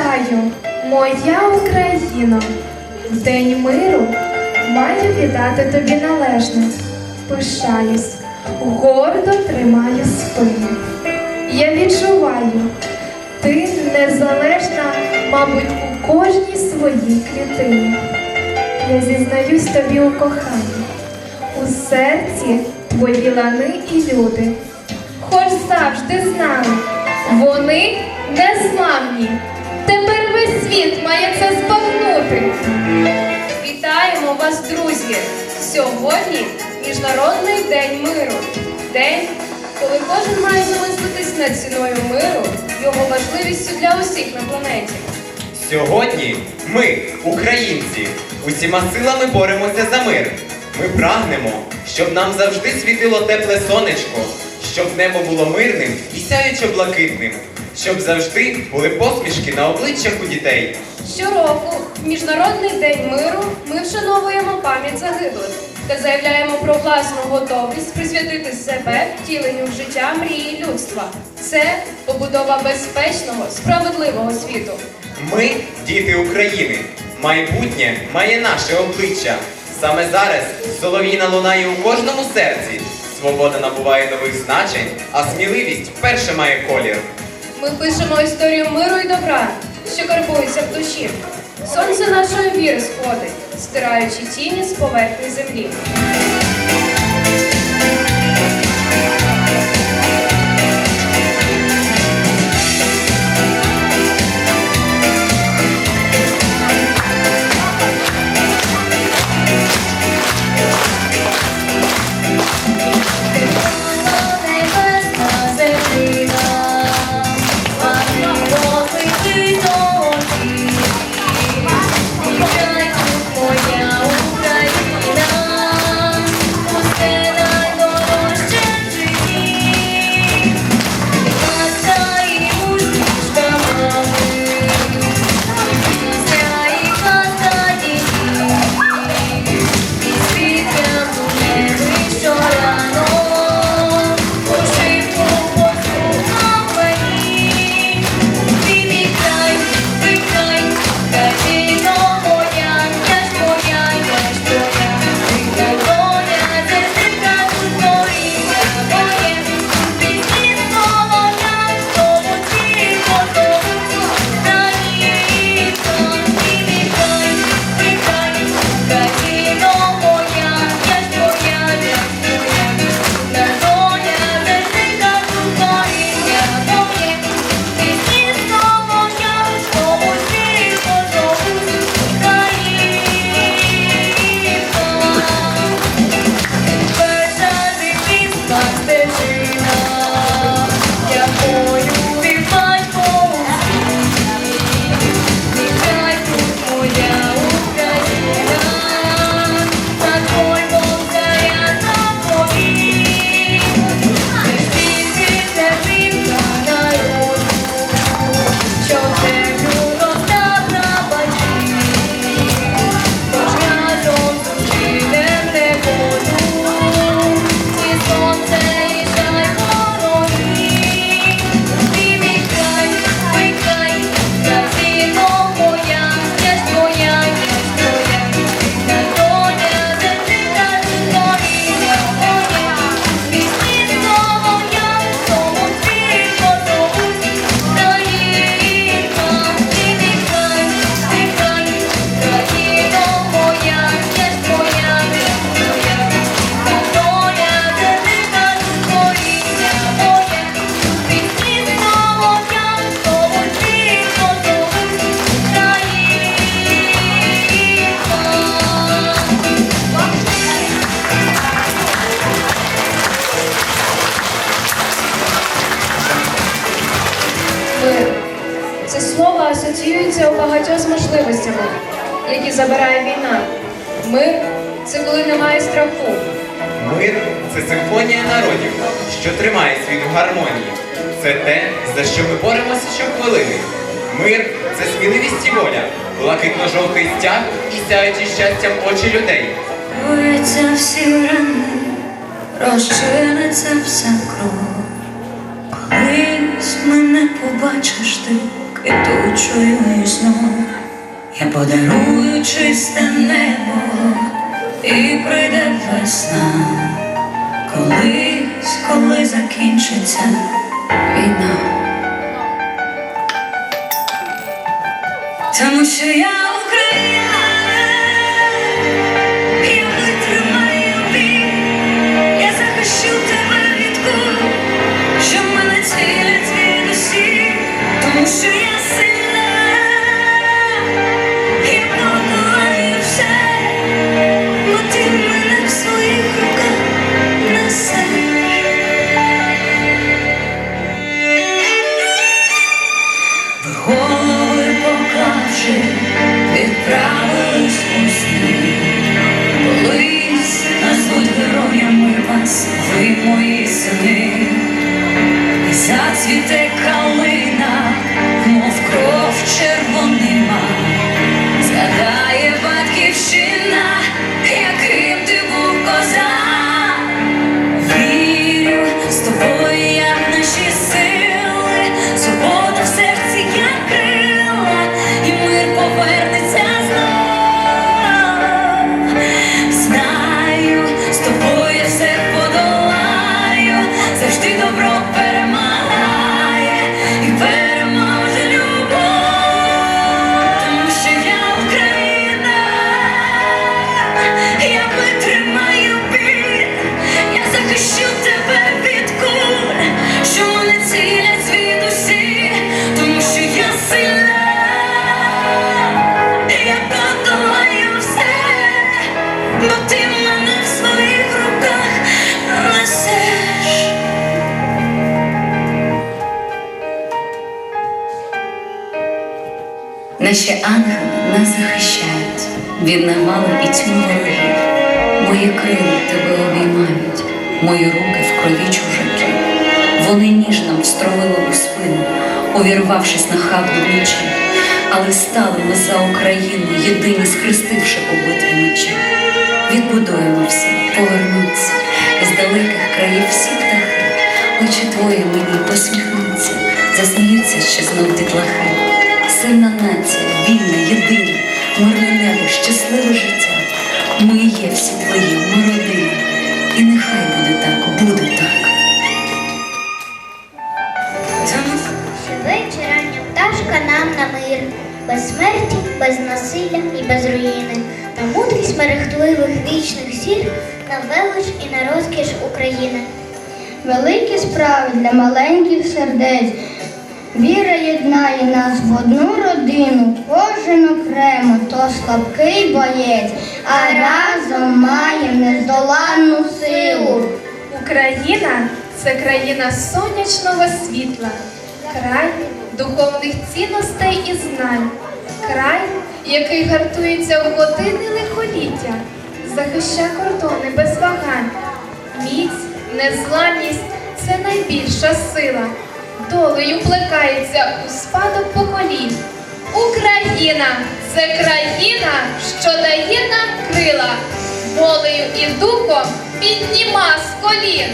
Вітаю, моя Україно! В День миру маю віддати тобі належне. Пишаюсь, гордо тримаю спину. Я відчуваю, ти незалежна, мабуть, у кожній своїй клітині. Я зізнаюсь тобі у коханні, у серці твої лани і люди. Хоч завжди знали, вони незламні. Світ має це збагнути. Вітаємо вас, друзі! Сьогодні Міжнародний день миру. День, коли кожен має замислитись над ціною миру, його важливістю для усіх на планеті. Сьогодні ми, українці, усіма силами боремося за мир. Ми прагнемо, щоб нам завжди світило тепле сонечко, щоб небо було мирним і сяюче блакитним, щоб завжди були посмішки на обличчях у дітей. Щороку, в Міжнародний день миру, ми вшановуємо пам'ять загиблих та заявляємо про власну готовність присвятити себе втіленню в життя мрії людства. Це побудова безпечного, справедливого світу. Ми діти України. Майбутнє має наше обличчя. Саме зараз солов'їна лунає у кожному серці. Свобода набуває нових значень, а сміливість вперше має колір. Ми пишемо історію миру і добра, що карбується в душі. Сонце нашої віри сходить, стираючи тіні з поверхні землі. Багатьох з можливостями, які забирає війна. Мир це коли немає страху. Мир це симфонія народів, що тримає світ в гармонії. Це те, за що ми боремося щохвилини. Мир це сміливість і воля, блакитно-жовтий стяг і сяючі щастям очі людей. Бояться всі рани, розчиниться вся кров. Колись мене побачиш ти квітучою знов. Я подарую чисте небо і прийде весна. Колись, коли закінчиться війна. Тому що я Україна, Наші ангели нас захищають від навали і тьму ворогів. Мої крила тебе обіймають, мої руки в крові чужаків. Вони ніжно встромили у спину, увірвавшись на хату вночі, але стали ми за Україну, єдині схрестивши побиті мечі. Відбудуємо все, повернуться, з далеких країв всі птахи, очі твої мені посміхнуться, засміються ще знов дітлахи. Сильна нація, вільна, єдина, мирне небо, щасливе життя. Ми є всі твої, ми родина. І нехай буде так, буде так. Швидше рання пташка нам на мир, без смерті, без насилля і без руїни, на мудрість мерехтливих вічних зір, на велич і на розкіш України. Великі справи для маленьких сердець. Віра єднає нас в одну родину, кожен окремо, то слабкий боєць, а разом має нездоланну силу. Україна це країна сонячного світла, край духовних цінностей і знань, край, який гартується в години лихоліття, захища кордони без вагань. Міць, незламність. Долею плекається у спадок поколінь. Україна це країна, що дає нам крила, волею і духом підніма з колін.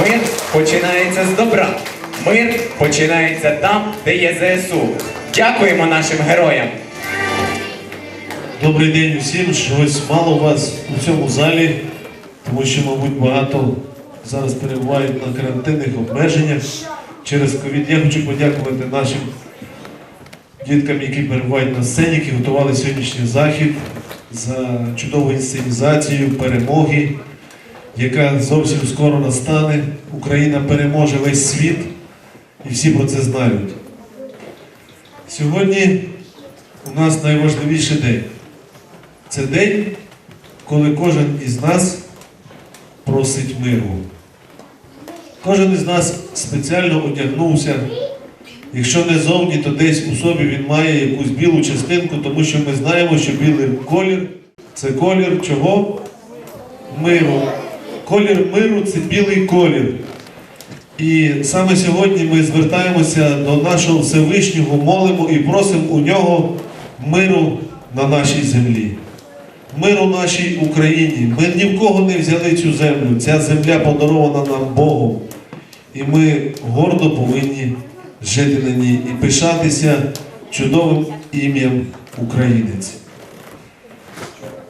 Мир починається з добра. Мир починається там, де є ЗСУ. Дякуємо нашим героям. Добрий день усім. Чогось мало вас у цьому залі, тому що, мабуть, багато зараз перебувають на карантинних обмеженнях через ковід. Я хочу подякувати нашим діткам, які перебувають на сцені, які готували сьогоднішній захід за чудову інсценізацію перемоги, яка зовсім скоро настане. Україна переможе весь світ, і всі про це знають. Сьогодні у нас найважливіший день. Це день, коли кожен із нас просить миру. Кожен із нас спеціально одягнувся. Якщо не зовні, то десь у собі він має якусь білу частинку, тому що ми знаємо, що білий колір це колір чого? Миру. Колір миру це білий колір. І саме сьогодні ми звертаємося до нашого Всевишнього, молимо і просимо у нього миру на нашій землі. Миру нашій Україні. Ми ні в кого не взяли цю землю. Ця земля подарована нам Богом. І ми гордо повинні жити на ній і пишатися чудовим ім'ям українець.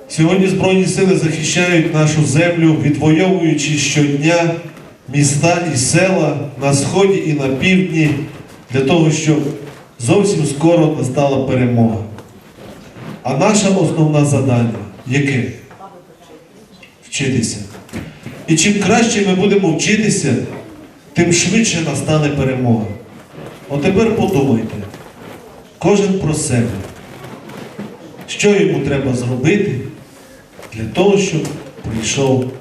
Сьогодні Збройні сили захищають нашу землю, відвоюючи щодня міста і села на сході і на півдні для того, щоб зовсім скоро настала перемога. А наша основна задання яке? Вчитися. І чим краще ми будемо вчитися, тим швидше настане перемога. От тепер подумайте, кожен про себе, що йому треба зробити для того, щоб прийшов